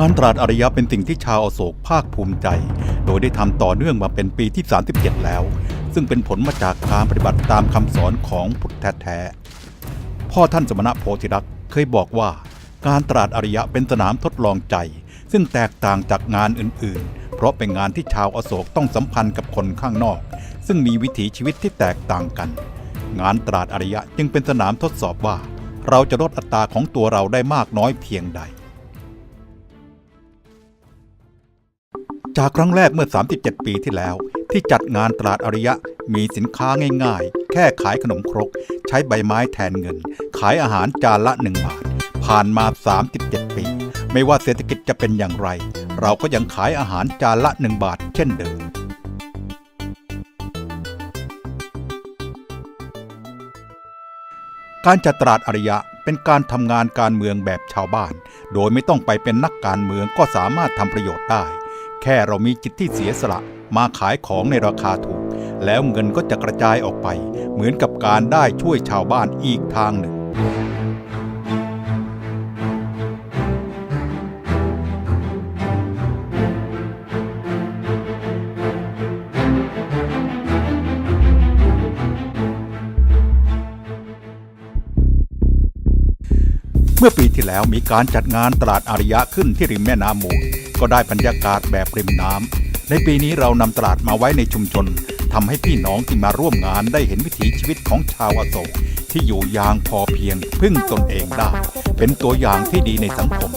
การตราดอารยะเป็นสิ่งที่ชาวอโศกภาคภูมิใจ โดยได้ทำต่อเนื่องมาเป็นปีที่ 37 แล้ว ซึ่งเป็นผลมาจากการปฏิบัติตามคำสอนของพุทธแท้ๆพ่อท่านสมณะโพธิรักษ์เคยบอกว่า การตราดอารยะเป็นสนามทดลองใจ ซึ่งแตกต่างจากงานอื่นๆ เพราะเป็นงานที่ชาวอโศกต้องสัมพันธ์กับคนข้างนอก ซึ่งมีวิถีชีวิตที่แตกต่างกัน งานตราดอารยะจึงเป็นสนามทดสอบว่า เราจะลดอัตราของตัวเราได้มากน้อยเพียงใด จากครั้งแรกเมื่อ 37 ปีที่แล้ว ที่จัดงานตลาดอริยะมีสินค้าง่ายๆ แค่ขายขนมครก ใช้ใบไม้แทนเงิน ขายอาหารจานละ 1 บาท ผ่านมา 37 ปี ไม่ว่าเศรษฐกิจจะเป็นอย่างไร เราก็ยังขายอาหารจานละ 1 บาท เช่นเดิมการจัดตลาดอริยะเป็นการทำงานการเมืองแบบชาวบ้าน โดยไม่ต้องไปเป็นนักการเมืองก็สามารถทำประโยชน์ได้ แค่เรามีจิตที่เสียสละมาขายของในราคาถูก แล้วเงินก็จะกระจายออกไป เหมือนกับการได้ช่วยชาวบ้านอีกทางหนึ่ง เมื่อปีที่แล้วมีการจัดงานตลาดอาริยะขึ้นที่ริมแม่น้ำมูล ก็ได้บรรยากาศแบบริมน้ำในปีนี้เรานำตลาดมาไว้ในชุมชนทำให้พี่น้องที่มาร่วมงานได้เห็นวิถีชีวิตของชาวอโศกที่อยู่อย่างพอเพียงพึ่งตนเองได้ เป็นตัวอย่างที่ดีในสังคม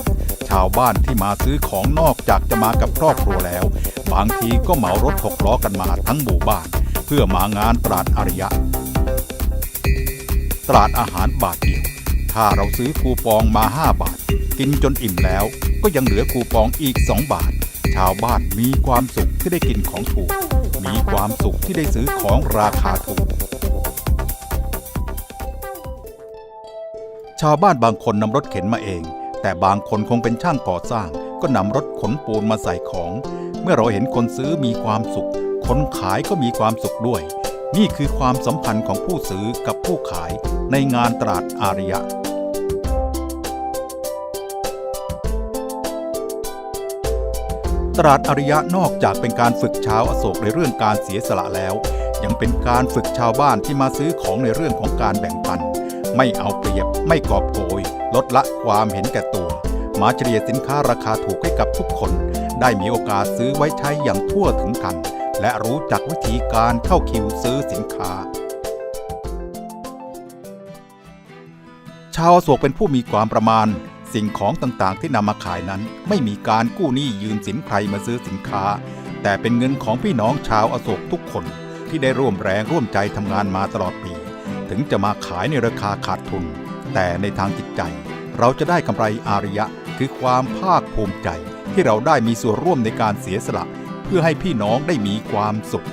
ชาวบ้านที่มาซื้อของนอกจากจะมากับครอบครัวแล้ว บางทีก็เหมารถหกล้อกันมาทั้งหมู่บ้าน เพื่อมางานตลาดอาริยะ ตลาดอาหารบาทเดียว ถ้าเราซื้อคูปองมา 5 บาท กินจนอิ่มแล้ว ก็ยังเหลือคูปองอีก 2 บาท ชาวบ้านมีความสุขที่ได้กินของถูก มีความสุขที่ได้ซื้อของราคาถูก ชาวบ้านบางคนนำรถเข็นมาเอง แต่บางคนคงเป็นช่างก่อสร้าง ก็นำรถขนปูนมาใส่ของ เมื่อเราเห็นคนซื้อมีความสุข คนขายก็มีความสุขด้วย นี่คือความสัมพันธ์ของผู้ซื้อกับผู้ขายในงานตลาดอารยะ ตลาดอาริยะนอกจากเป็นการฝึกชาวอโศกในเรื่องการเสียสละแล้ว ยังเป็นการฝึกชาวบ้านที่มาซื้อของในเรื่องของการแบ่งปัน ไม่เอาเปรียบ ไม่กอบโกย ลดละความเห็นแก่ตัว มาเฉลี่ยสินค้าราคาถูกให้กับทุกคน ได้มีโอกาสซื้อไว้ใช้อย่างทั่วถึงกัน และรู้จักวิธีการเข้าคิวซื้อสินค้า ชาวอโศกเป็นผู้มีความประมาณ สิ่งของต่างๆ ที่นำมาขายนั้น ไม่มีการกู้หนี้ยืมสินใครมาซื้อสินค้า แต่เป็นเงินของพี่น้องชาวอโศกทุกคนที่ได้ร่วมแรงร่วมใจทำงานมาตลอดปี ถึงจะมาขายในราคาขาดทุน แต่ในทางจิตใจ เราจะได้กำไรอาริยะคือความภาคภูมิใจที่เราได้มีส่วนร่วมในการเสียสละ พื่อให้พี่น้องได้มีความสุข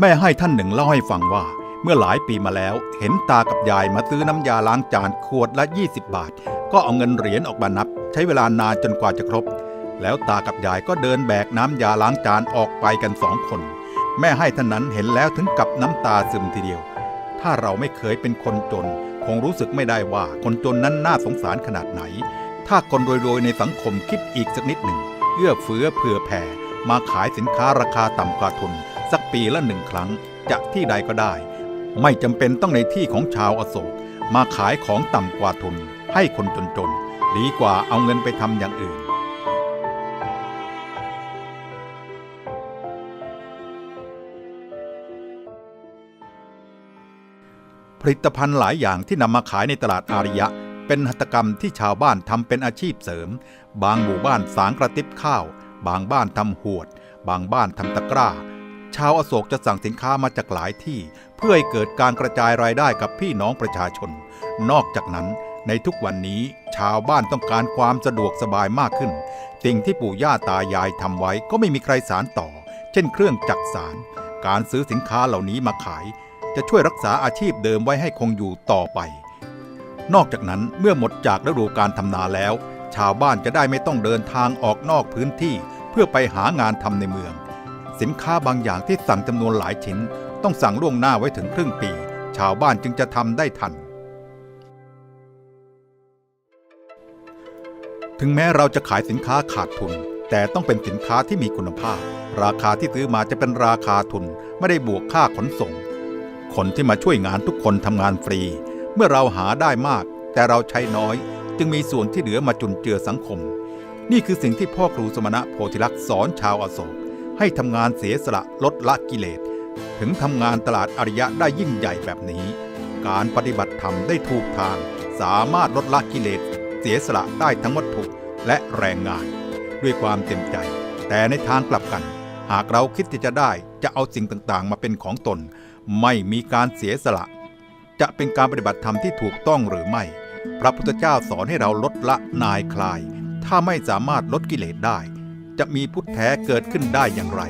แม่ให้ท่านหนึ่งเล่าให้ฟังว่า เมื่อหลายปีมาแล้ว เห็นตากับยายมาซื้อน้ำยาล้างจานขวดละ 20 บาท ก็เอาเงินเหรียญออกมานับ ใช้เวลานานจนกว่าจะครบ แล้วตากับยายก็เดินแบกน้ำยาล้างจานออกไปกันสองคน แม่ให้ท่านนั้นเห็นแล้วถึงกับน้ำตาซึมทีเดียว ถ้าเราไม่เคยเป็นคนจนคงรู้สึกไม่ได้ว่าคนจนนั้นน่าสงสารขนาดไหน ถ้าคนรวยๆในสังคมคิดอีกสักนิดหนึ่งเอื้อเฟื้อเผื่อแผ่ มาขายสินค้าราคาต่ำกว่าทุน สักปีละหนึ่งครั้ง จะที่ใดก็ได้ ไม่จำเป็นต้องในที่ของชาวอโศก มาขายของต่ำกว่าทุน ให้คนจนๆดีกว่าเอาเงินไปทำอย่างอื่นผลิตภัณฑ์หลายอย่างที่นำมาขายในตลาดอาริยะ เป็นหัตกรรมที่ชาวบ้านทำเป็นอาชีพเสริม บางหมู่บ้านสางกระติบข้าว บางบ้านทำหวด บางบ้านทำตะกร้า ชาวอโศกจะสั่งสินค้ามาจากหลายที่ เพื่อให้เกิดการกระจายรายได้กับพี่น้องประชาชน นอกจากนั้น ในทุกวันนี้ชาวบ้านต้องการความสะดวกสบายมากขึ้น สิ่งที่ปู่ย่าตายายทำไว้ก็ไม่มีใครสารต่อ เช่น เครื่องจักสาร การซื้อสินค้าเหล่านี้มาขาย จะช่วยรักษาอาชีพเดิมไว้ให้คงอยู่ต่อไป นอกจากนั้นเมื่อหมดจากฤดูการทำนาแล้ว ชาวบ้านจะได้ไม่ต้องเดินทางออกนอกพื้นที่ เพื่อไปหางานทำในเมือง สินค้าบางอย่างที่สั่งจำนวนหลายชิ้น ต้องสั่งล่วงหน้าไว้ถึงครึ่งปี ชาวบ้านจึงจะทำได้ทัน ถึงแม้เราจะขายสินค้าขาดทุน แต่ต้องเป็นสินค้าที่มีคุณภาพ ราคาที่ซื้อมาจะเป็นราคาทุน ไม่ได้บวกค่าขนส่ง คนที่มาช่วยงานทุกคนทำงานฟรี เมื่อเราหาได้มาก แต่เราใช้น้อย จึงมีส่วนที่เหลือมาจุนเจือสังคม นี่คือสิ่งที่พ่อครูสมณะโพธิลักษ์สอนชาวอโศก ให้ทำงานเสียสละลดละกิเลส ถึงทำงานตลาดอริยะได้ยิ่งใหญ่แบบนี้ การปฏิบัติธรรมได้ถูกทาง สามารถลดละกิเลส เสียสละได้ทั้งวัตถุและแรงงาน ด้วยความเต็มใจ แต่ในทางกลับกัน หากเราคิดที่จะได้จะเอาสิ่งต่างๆ มาเป็นของตน ไม่มีการเสียสละ จะเป็นการปฏิบัติธรรมที่ถูกต้องหรือไม่ พระพุทธเจ้าสอนให้เราลดละนายคลาย ถ้าไม่สามารถลดกิเลสได้ จะมีพุทธแท้เกิดขึ้นได้อย่างไร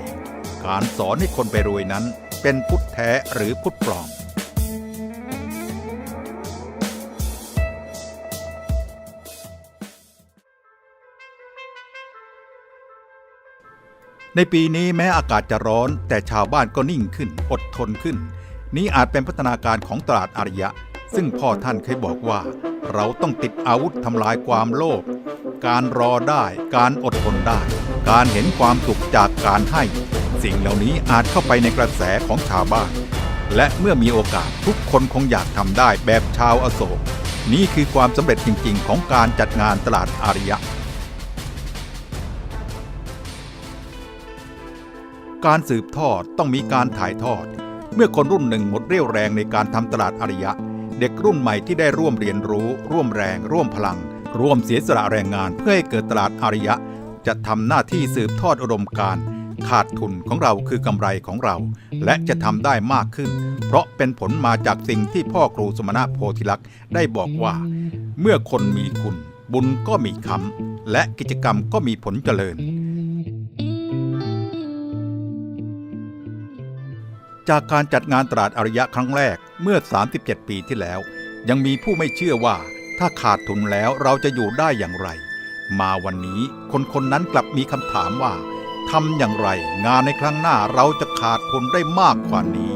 การสอนให้คนไปรวยนั้น เป็นพุทธแท้หรือพุทธปลอมในปีนี้แม้อากาศจะร้อนแต่ชาวบ้านก็นิ่งขึ้น อดทนขึ้น นี้อาจเป็นพัฒนาการของตลาดอารยะ ซึ่งพ่อท่านเคยบอกว่า เราต้องติดอาวุธทำลายความโลภการรอได้ การอดทนได้ การเห็นความสุขจากการให้ สิ่งเหล่านี้อาจเข้าไปในกระแสของชาวบ้าน และเมื่อมีโอกาสทุกคนคงอยากทำได้แบบชาวอโศก นี่คือความสำเร็จจริง ๆ ของการจัดงานตลาดอารยะการสืบทอดต้องมีการถ่ายทอด เมื่อคนรุ่นหนึ่งหมดเรี่ยวแรงในการทำตลาดอริยะ เด็กรุ่นใหม่ที่ได้ร่วมเรียนรู้ ร่วมแรง ร่วมพลัง ร่วมเสียสละแรงงานเพื่อให้เกิดตลาดอริยะ จะทำหน้าที่สืบทอดอุดมการขาดทุนของเราคือกำไรของเรา และจะทำได้มากขึ้น เพราะเป็นผลมาจากสิ่งที่พ่อครูสมณะโพธิลักษณ์ได้บอกว่า เมื่อคนมีคุณ บุญก็มีคำและกิจกรรมก็มีผลเจริญ จากการจัดงานตลาดอารยะครั้งแรกเมื่อ 37 ปีที่แล้ว ยังมีผู้ไม่เชื่อว่าถ้าขาดทุนแล้วเราจะอยู่ได้อย่างไร มาวันนี้คนคนนั้นกลับมีคำถามว่าทำอย่างไรงานในครั้งหน้าเราจะขาดทุนได้มากกว่านี้